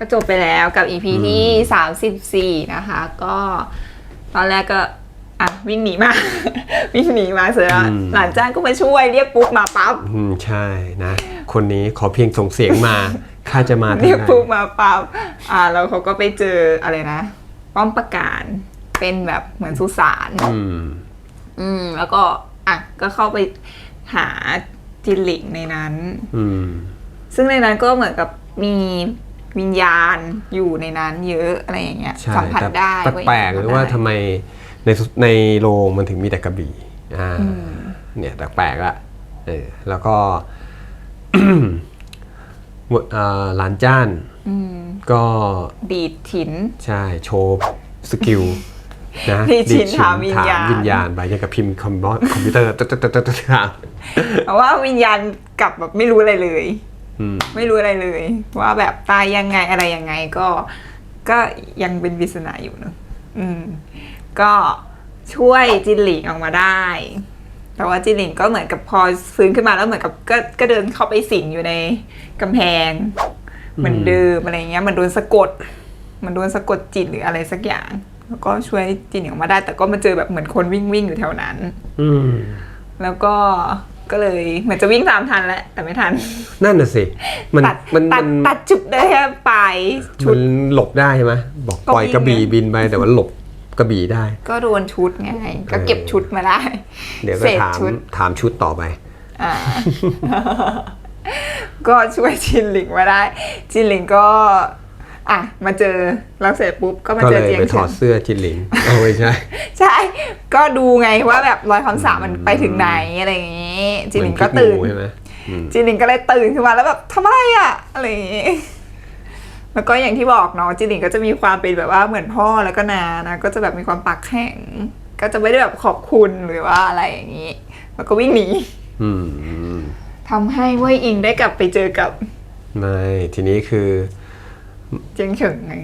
ก็จบไปแล้วกับ EP ที่ 34 นะคะ ก็ตอนแรกก็อะวิ่งหนีมา วิ่งหนีมาเสร็จแล้วอืม หลานจ้างก็มาช่วยเรียกปุ๊บมาปั๊บอืมใช่นะ คนนี้ขอเพียงส่งเสียงมาข้าจะมาทางเรียกไหนปุ๊บมาปั๊บอ่าแล้วเขาก็ไปเจออะไรนะ ป้อมประการเป็นแบบเหมือนสุสาน อืม อืม แล้วก็อะก็เข้าไปหาจินหลิงในนั้น อืม ซึ่งในนั้นก็เหมือนกับมี วิญญาณอยู่ในนั้นเยอะอะไรอย่างเงี้ยใช่สัมผัสได้แต่แปลกๆหรือว่าทำไมในสุในโรงมันถึงมีแต่กระบี่อ่าเนี่ยแปลกๆละเออแล้วก็อ่าหลานจ้านอืมก็ดีดถิน ใช่โชว์สกิลนะดีดฉินฉิถามวิญญาณถมวิญญาณไปยังกับพิมพ์คอมพิวคอมพิวเตอร์ตึ๊ดตึ๊ดตึ๊ดตึ๊ดตึ๊ดตึ๊ด เพราะว่าวิญญาณกลับแบบไม่รู้อะไรเลยอืม ไม่รู้อะไรเลย ว่าแบบตายยังไงอะไรยังไงก็ ก็ยังเป็นปริศนาอยู่เนอะอืม ก็ช่วยจินหลิงออกมาได้ แต่ว่าจินหลิงก็เหมือนกับพอฟื้นขึ้นมาแล้วเหมือนกับก็ก็เดินเข้าไปสิงอยู่ในกำแพง เหมือนเดิมอะไรเงี้ยมันโดนสะกด มันโดนสะกดจิตหรืออะไรสักอย่าง แล้วก็ช่วยจินหลิงออกมาได้ แต่ก็มาเจอแบบเหมือนคนวิ่งวิ่งอยู่แถวนั้น อืมแล้วก็ ก็เลยเหมือนจะวิ่งตามทันแหละแต่ไม่ทัน นั่นน่ะสิ มันตัดมันตัมัดนตัดจุดได้แค่ปลายชุมัด นหลบได้ใช่ไหมบอกก็ปล่อยวิ่ง กระบี่ไงบินไปแต่ว่าหลบกระบี่ได้ ก็โดนชุดไงก็เก็บชุดมาได้ เดี๋ยวก็เศษถามชุด ถามชุดต่อไป อ่า ก็ช่วยจินหลิงมาได้ จินหลิงก็ อะมาเจอแล้วเสร็จปุ๊บก็มาก็เจเลอยเจียงไปถเฉิอดนเสื้อจินหลิงเอาไม่ใช่ ใช่ ก็ดูไงว่าแบบรอยคำสาปมันไปถึงไหนอะไรอย่างงี้จินหลิงก็เหมือตื่พิษนงูใช่ไหมอืมจินหลิงก็เลยตื่นขึ้นมาแล้วแบบทำอะไรอะอะไรอย่างงี้ แล้วก็อย่างที่บอกเนาะจินหลิงก็จะมีความเป็นแบบว่าเหมือนพ่อแล้วก็นานะ ก็จะแบบมีความปากแข็ง ก็จะไม่ได้แบบขอบคุณหรือว่าอะไรอย่างนี้ แล้วก็วิ่งหนีอืมทำให้เว่ยอิงได้กลับไปเจอกับ ไม่ทีนี้คือ เจียงเฉิงไง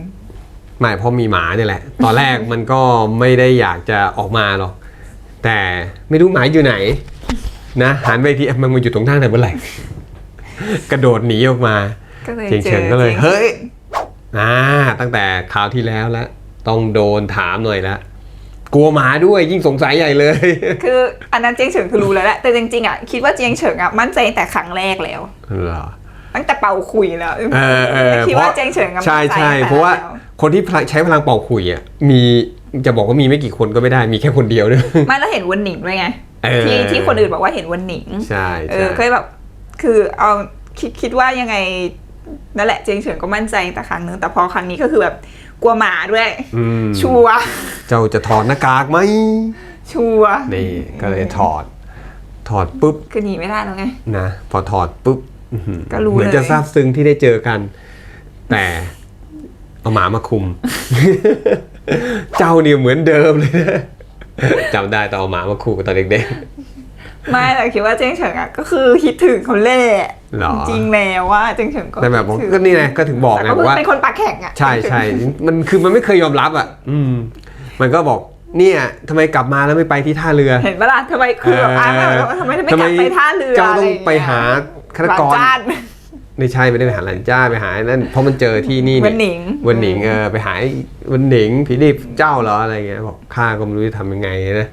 ไม่เพราะมีหมาเนี่ยแหละ ตอนแรกมันก็ไม่ได้อยากจะออกมาหรอก แต่ไม่รู้หมาอยู่ไหน นะหันไปทีมันมาอยู่ตรงหน้าแต่เมื่อไหร่ กระโดดหนีออกมา ก็เลยเจียงเจเฉิองก็เลยจีงฉิงเฮ้ยอ่าตั้งแต่คราวที่แล้วแล้วต้องโดนถามหน่อยละกลัวหมาด้วยยิ่งสงสัยใหญ่เลย คืออันนั้นเจียงเฉิงคือรู้แล้วแหละแต่จริงๆอะคิดว่าเจียงเฉิงอะมั่นใจแต่ครั้งแรกแล้ว เหรอ ตั้งแต่เป่าคุยแล้วเออเออคิดว่าเจียงเฉิงอะใช่มั่นใจใช่ตั้งแต่เพราะว่าแล้วคนที่ใช้พลังเป่าขุยอะมีจะบอกว่ามีไม่กี่คนก็ไม่ได้มีแค่คนเดียวด้วยไม่แล้วเห็นวันหนิงด้วยไงเออที่ที่คนอื่นบอกว่าเห็นวันหนิงใช่เอใช่อเคยแบบคือเอาคิดคิดว่ายังไงนั่นแหละเจียงเฉิงก็มั่นใจแต่ครั้งนึงแต่พอครั้งนี้ก็คือแบบกลัวหมาด้วยอืมชัวร์เจ้าจะถอดหน้ากากไหมชัวร์นี่ก็เลยถอด ถอดปุ๊บคือหนีไม่ได้แล้วไงนะพอถอดปุ๊บ อื้อหือก็รู้เหมือนเลยจะซาบซึ้งที่ได้เจอกัน แต่เอาหมามาคุม เจ้านี่เหมือนเดิมเลยนะจำได้ตอนเอาหมามาคุมตอนเด็กไม่แต่คิดว่าเจียงเฉิงอะก็คือคิดถึงเขาแหละหรอจริงๆแล้วว่าเจียงเฉิงก็ๆแต่แบบผมคิดถึงก็นี่ไงก็ถึงบอกแต่ไงก็บอคืกอว่าเป็นคนปากแข็งอะใช่ใช่มันคือมันไม่เคยยอมรับอะ อืม มันก็บอกเนี่ยทำไมกลับมาแล้วไม่ไปที่ท่าเรือ เห็นปะล่ะทำไมคือแบบอ้าวทำไมไม่กลับไปท่าเรือเจ้าอะไรต้อองย่างเงี้ยไปหา ฆาตกรหลนจ้าน ไม่ใช่ไม่ได้ไปหาหลันจ้าไปหาไอ้นั่นเพราะมันเจอที่นี่วันหนิง วันหนิงเออไปหาไอ้วันหนิงผีดิบเจ้าเหรออะไรเงี้ยบอกข้าก็ไม่รู้จะทำยังไงนะ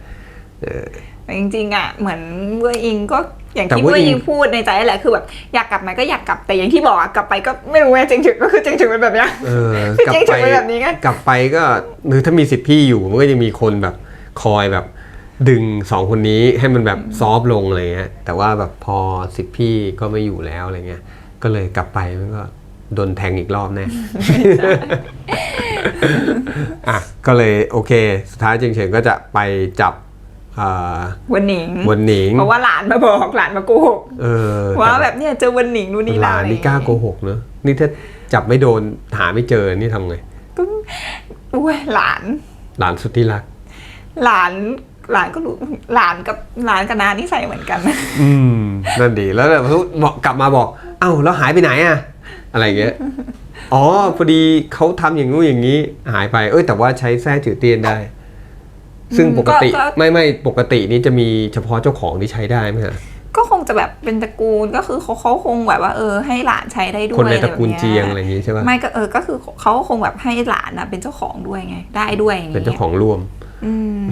เออ แต่จริงๆอะเหมือนเวยอิงก็อย่างแต่ที่เว่เวยยอิงอิงพูดในใจแหละคือแบบอยากกลับไหมก็อยากกลับแต่อย่างที่บอกอะกลับไปก็ไม่รู้ไงเจริงๆก็คือเจริงๆเป็นแบบเนี้ย เออพี่กลับเจ๊งไปถึงเป็นแบบนี้ไง กลับไปก็หรือถ้ามีสิทธิ์พี่อยู่มันก็จะมีคนแบบคอยแบบ ดึงสองคนนี้ให้มันแบบซอฟต์ลงอะไรเงี้ยแต่ว่าแบบพอสิทธิ์พี่ก็ไม่อยู่แล้วอะไรเงี้ยก็เลยกลับไปมันก็โดนแทงอีกรอบแน่อะก็เลยโอเค สุดท้ายเจิงเฉิงก็จะไปจับอ่าวันหนิงวันหนิง เพราะว่าหลานมาบอกหลานมาโกหกเออว่าแบบเนี่ยเจอวันหนิงนู่นนี่หนั่นลานอะไรนี่กล้าโกหกเนอะนี่ถ้าจับไม่โดนหาไม่เจอนี่ทำไงก็อุ้ยหลาน หลานสุดที่รัก หลาน หลานก็รู้หลานกับหลานกับนานี่ใส่เหมือนกัน อืมนั่นดีแล้วแบบบอกกลับมาบอก เอ้าแล้วหายไปไหนอะอะไรเงี้ยอ๋อพอดีเขาทำอย่างงู้นอย่างนี้ หายไป เอ้ยแต่ว่าใช้แท้จือเตียนได้ ซึ่งอืมปกติก็ก็ไม่ไม่ปกตินี้จะมีเฉพาะเจ้าของที่ใช้ได้ไหมฮะก็คงจะแบบเป็นตระกูลก็คือเขาเขาคงแบบว่าเออให้หลานใช้ได้ด้วยคนในตระกูลอไแบบเจียงนี้อะไรอย่างงี้ใช่ป่ะไม่ก็เออก็คือเขาคงแบบให้หลานนะเป็นเจ้าของด้วยไง ได้ด้วยอย่างเป็นเจ้าเงี้ยของร่วม อืม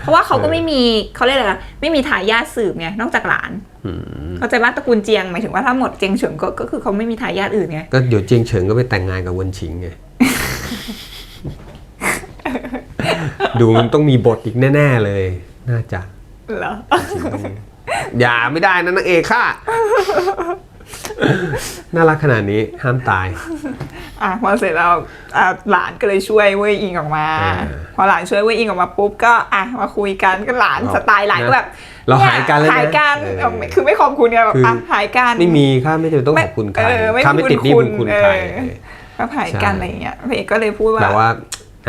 เพราะว่าเขาก็เออไม่มีเขาเรียกอะไรนะไม่มีทายาทสืบไงนอกจากหลานอืมเข้าใจว่าตระกูลเจียงหมายถึงว่าถ้าหมดเจียงเฉิงก็ก็คือเขาไม่มีทายาทอื่นไงก็เดี๋ยวเจียงเฉิงก็ไปแต่งงานกับเวนชิงไงดูมันต้องมีบทอีกแน่ ๆเลย น่าจะเหรออย่าไม่ได้นะนางเอกค่ะน่ารักขนาดนี้ห้ามตาย อะพอเสร็จแล้วอะหลานก็เลยช่วยเว้ยอิงออกมาอ่าพอหลานช่วยเว้ยอิงออกมาปุ๊บก็อะมาคุยกันก็หลานเอาสไตล์หลานก็แบบเราหายกันแล้วนะหายกันเออเอาคือไม่ขอบคุณไงแบบคืออ่อะหายกันไม่มีค่าไม่จำเป็นต้องขอบคุณใครเออไม่ค่าไม่ติดหนี่บุญคุณใครเออก็หายกันใช่อะไรอย่างเงี้ยพระเอกก็เลยพูดว่าแต่ว่า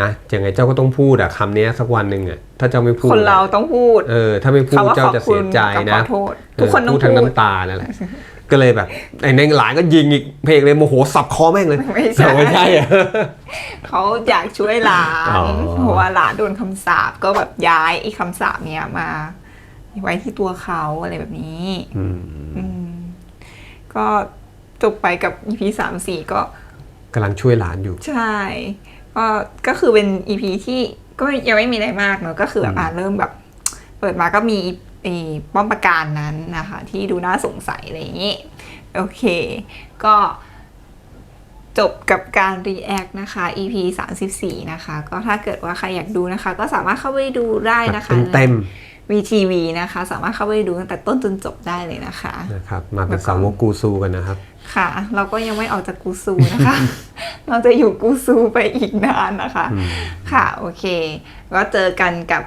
นะยังไงเจ้าก็ต้องพูดอะคำนี้สักวันหนึ่งอะถ้าเจ้าไม่พูดคนเราต้องพูด เออ ถ้าไม่พูดคำว่าเจ้าขอบจะคุเสียณใจกับขนะอโทษทุกคนเต้องพูดทั้งพูดน้ำตานั่นแหละ ก็เลยแบบไอ้ในหลานก็ยิงอีกเพลงเลยโมโหสับคอแม่งเลยไม่ใช่ไม่ใช่อะ เขาอยากช่วยหลานอ๋อ เพราะว่าหลานโดนคำสาปก็แบบย้ายไอ้คำสาปเนี้ยมา ไว้ที่ตัวเขาอะไรแบบนี้ อืมอืม ก็จบไปกับ EP สามสี่ก็ กำลังช่วยหลานอยู่ ใช่ ก็ก็คือเป็น EP ที่ก็ยังไม่มีอะไรมากเนอะก็คือแบบอืมอ่าเริ่มแบบ เปิดมาก็มีไอ้ ป้อมปราการนั้นนะคะ ที่ดูน่าสงสัยอะไรอย่างนี้โอเค ก็จบกับการ react นะคะ EP 34 นะคะ ก็ถ้าเกิดว่าใครอยากดูนะคะ ก็สามารถเข้าไปดูได้นะคะเต็มเต็ม VTV นะคะ สามารถเข้าไปดูตั้งแต่ต้นจนจบได้เลยนะคะๆนะครับมาเป็นสาวกกูซูกันนะครับ ค่ะ เราก็ยังไม่ออกจากกูซูนะคะ เราจะอยู่กูซูไปอีกนานนะคะอืมค่ะโอเค ก็เจอกันกับ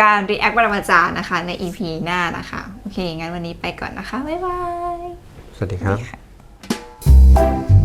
การ react ปรมาจารย์นะคะ ใน EP หน้านะคะ โอเค งั้นวันนี้ไปก่อนนะคะ บ๊ายบาย สวัสดีครับค่ะ